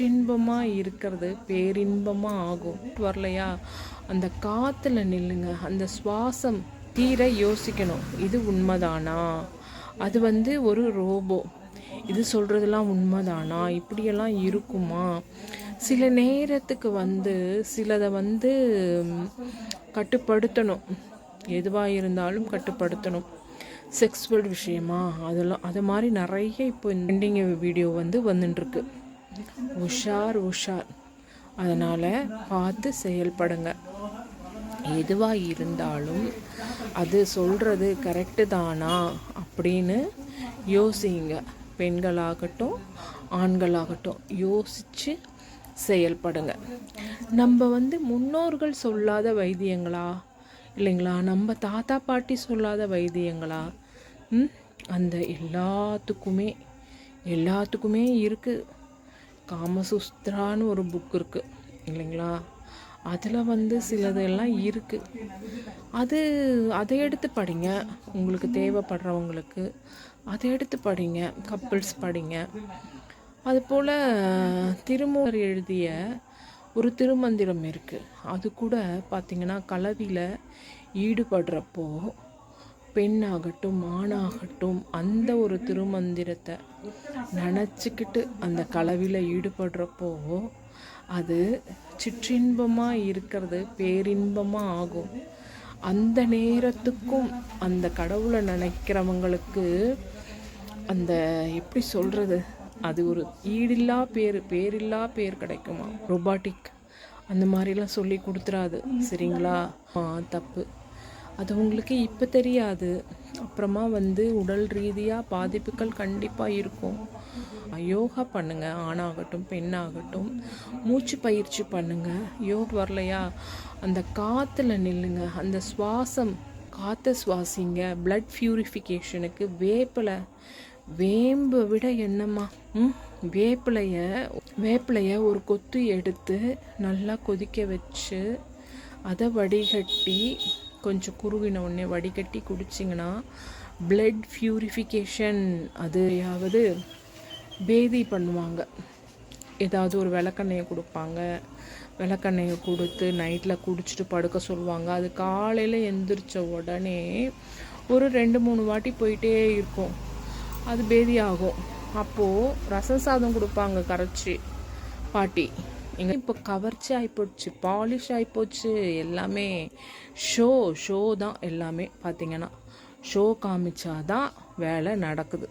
சிற்றின்பமாக இருக்கிறது பேரின்பமாக ஆகும். வரலையா? அந்த காற்றுல நில்லுங்க. அந்த சுவாசம் தீர யோசிக்கணும். இது உண்மைதானா? அது வந்து ஒரு ரோபோ. இது சொல்கிறதெல்லாம் உண்மைதானா? இப்படியெல்லாம் இருக்குமா? சில நேரத்துக்கு வந்து சிலதை வந்து கட்டுப்படுத்தணும். எதுவாக இருந்தாலும் கட்டுப்படுத்தணும். செக்ஸுவல் விஷயமா? அதெல்லாம் அது மாதிரி நிறைய இப்போ ட்ரெண்டிங் வீடியோ வந்து வந்துட்டுருக்கு. உஷார் உஷார். அதனால் பார்த்து செயல்படுங்க. எதுவாக இருந்தாலும் அது சொல்கிறது கரெக்டு தானா அப்படின்னு யோசிங்க. பெண்களாகட்டும் ஆண்களாகட்டும் யோசித்து செயல்படுங்க. நம்ம வந்து முன்னோர்கள் சொல்லாத வைத்தியங்களா? இல்லைங்களா? நம்ம தாத்தா பாட்டி சொல்லாத வைத்தியங்களா? அந்த எல்லாத்துக்குமே எல்லாத்துக்குமே இருக்குது காமசூஸ்திரான்னு ஒரு புக் இருக்குது இல்லைங்களா? அதில் வந்து சிலதெல்லாம் இருக்குது அது அதை எடுத்து படிங்க. உங்களுக்கு தேவைப்படுறவங்களுக்கு அதை எடுத்து படிங்க. கப்பிள்ஸ் படிங்க. அதுபோல் திருமூர் எழுதிய ஒரு திருமந்திரம் இருக்குது அது கூட பார்த்திங்கன்னா கலவியில் ஈடுபடுறப்போ பெண்ணாகட்டும் ஆணாகட்டும் அந்த ஒரு திருமந்திரத்தை நினச்சிக்கிட்டு அந்த கலவியில் ஈடுபடுறப்போ அது சிற்றின்பமாக இருக்கிறது பேரின்பமாக ஆகும். அந்த நேரத்துக்கும் அந்த கடவுளை நினைக்கிறவங்களுக்கு அந்த எப்படி சொல்கிறது அது ஒரு ஈடில்லா பேர் பேரில்லா பேர் கிடைக்குமா? ரொபாட்டிக் அந்த மாதிரிலாம் சொல்லி கொடுத்துறாது. சரிங்களா? ஆ தப்பு. அது உங்களுக்கு இப்போ தெரியாது. அப்புறமா வந்து உடல் ரீதியாக பாதிப்புகள் கண்டிப்பாக இருக்கும். யோகா பண்ணுங்கள் ஆணாகட்டும் பெண்ணாகட்டும். மூச்சு பயிற்சி பண்ணுங்கள் யோக வரலையா? அந்த காற்றுல நில்லுங்க. அந்த சுவாசம் காற்றை சுவாசிங்க. பிளட் ப்யூரிஃபிகேஷனுக்கு வேப்பிலை வேம்பை விட என்னம்மா? ம் வேப்பிலைய வேப்பிலைய ஒரு கொத்து எடுத்து நல்லா கொதிக்க வச்சு அதை வடிகட்டி கொஞ்சம் குருவின உடனே வடிகட்டி குடிச்சிங்கன்னா பிளட் ப்யூரிஃபிகேஷன் அதையாவது பேதி பண்ணுவாங்க. ஏதாவது ஒரு விளக்கெண்ணெயை கொடுப்பாங்க. விளக்கெண்ணெயை கொடுத்து நைட்டில் குடிச்சிட்டு படுக்க சொல்லுவாங்க. அது காலையில் எந்திரிச்ச உடனே ஒரு ரெண்டு மூணு வாட்டி போயிட்டே இருக்கும். அது பேதி ஆகும். அப்போது ரசம் சாதம் கொடுப்பாங்க கரைச்சி. பாட்டி எங்க இப்போ கவர்ச்சி ஆகிப்போச்சு பாலிஷ் ஆகிப்போச்சு எல்லாமே ஷோ ஷோ தான் எல்லாமே. பார்த்தீங்கன்னா ஷோ காமிச்சாதான் வேலை நடக்குது.